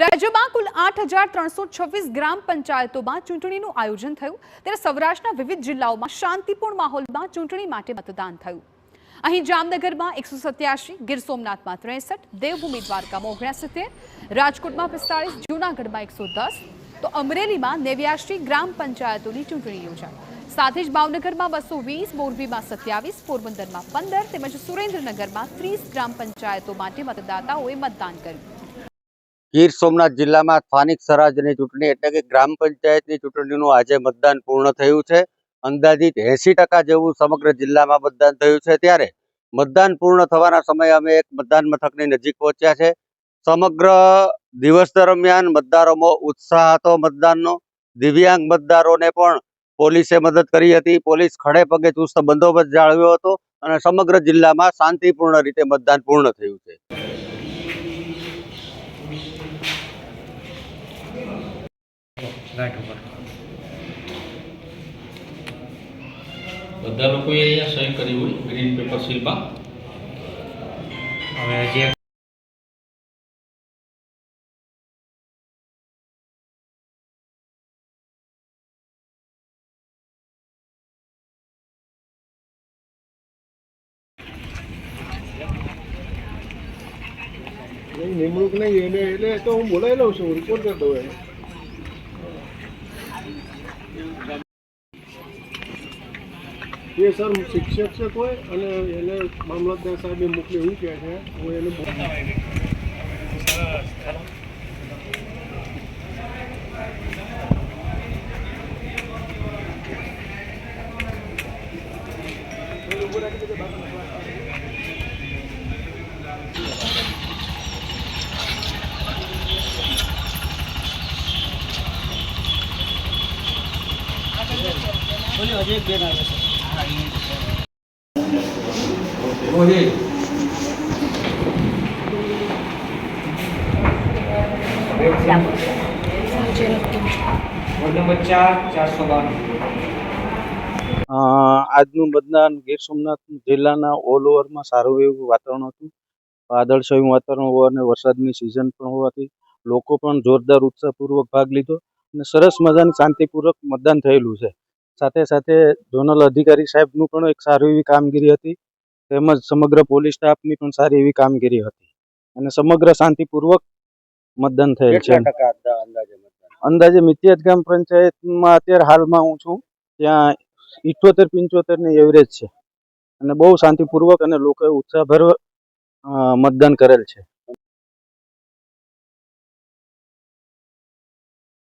રાજ્યમાં કુલ આઠ ગ્રામ પંચાયતોમાં ચૂંટણીનું આયોજન થયું. ત્યારે સૌરાષ્ટ્રના વિવિધ જિલ્લાઓમાં શાંતિપૂર્ણ માહોલમાં ચૂંટણી માટે મતદાન થયું. અહીં જામનગરમાં એકસો સત્યાસી ગીર સોમનાથમાં ત્રેસઠ, દેવભૂમિ દ્વારકામાં ઓગણસિત્તેર, રાજકોટમાં પિસ્તાળીસ, જૂનાગઢમાં એકસો તો અમરેલીમાં નેવ્યાસી ગ્રામ પંચાયતોની ચૂંટણી યોજાઈ. સાથે જ ભાવનગરમાં બસો વીસ, મોરબીમાં સત્યાવીસ, પોરબંદરમાં પંદર તેમજ સુરેન્દ્રનગરમાં ત્રીસ ગ્રામ પંચાયતો માટે મતદાતાઓએ મતદાન કર્યું. ગીર સોમનાથ જિલ્લામાં સ્થાનિક સ્વરાજની ચૂંટણી એટલે કે ગ્રામ પંચાયતની ચૂંટણીનું આજે મતદાન પૂર્ણ થયું છે. અંદાજિત એસી ટકા જેવું સમગ્ર જિલ્લામાં મતદાન થયું છે ત્યારે મતદાન પૂર્ણ થવાના સમયે અમે એક મતદાન મથકની નજીક પહોંચ્યા છે. સમગ્ર દિવસ દરમિયાન મતદારોમાં ઉત્સાહ હતો મતદાનનો. દિવ્યાંગ મતદારોને પણ પોલીસે મદદ કરી હતી. પોલીસ ખડે પગે ચુસ્ત બંદોબસ્ત જાળવ્યો હતો અને સમગ્ર જિલ્લામાં શાંતિપૂર્ણ રીતે મતદાન પૂર્ણ થયું છે. ગાંઠ ઉપર. બધા લોકોએ અહીંયા સહી કરી હોય ગ્રીન પેપર શિલ્પા? હવે જે નિમણૂક નહીં એને એટલે તો હું બોલાવી લઉં છું રિપોર્ટ કરી દઉં એને. એ સર શિક્ષક છે કોઈ, અને એને મામલતદાર સાહેબે મોકલે એવું કહે છે, હું એને બો- બેન આવે ચાર ચારસો આજનું મતદાન ગીર સોમનાથ જિલ્લાના ઓલ ઓવરમાં સારું એવું વાતાવરણ હતું. વાદળછાયું વાતાવરણ હોવાને વરસાદની સિઝન પણ હોવાથી લોકો પણ જોરદાર ઉત્સાહપૂર્વક ભાગ લીધો અને સરસ મજાની શાંતિપૂર્વક મતદાન થયેલું છે. સાથે સાથે ઝોનલ અધિકારી સાહેબનું પણ એક સારી એવી કામગીરી હતી. તેમજ સમગ્ર પોલીસ સ્ટાફની પણ સારી એવી કામગીરી હતી. અને સમગ્ર શાંતિપૂર્વક મતદાન થયેલ છે. અંદાજે મિત્યાજ ગ્રામ ગામ પંચાયતમાં અત્યારે હાલમાં હું છું ત્યાં ઇઠોતેર પંચોતેરની એવરેજ છે. અને બહુ શાંતિપૂર્વક અને લોકોએ ઉત્સાહભર મતદાન કરેલ છે.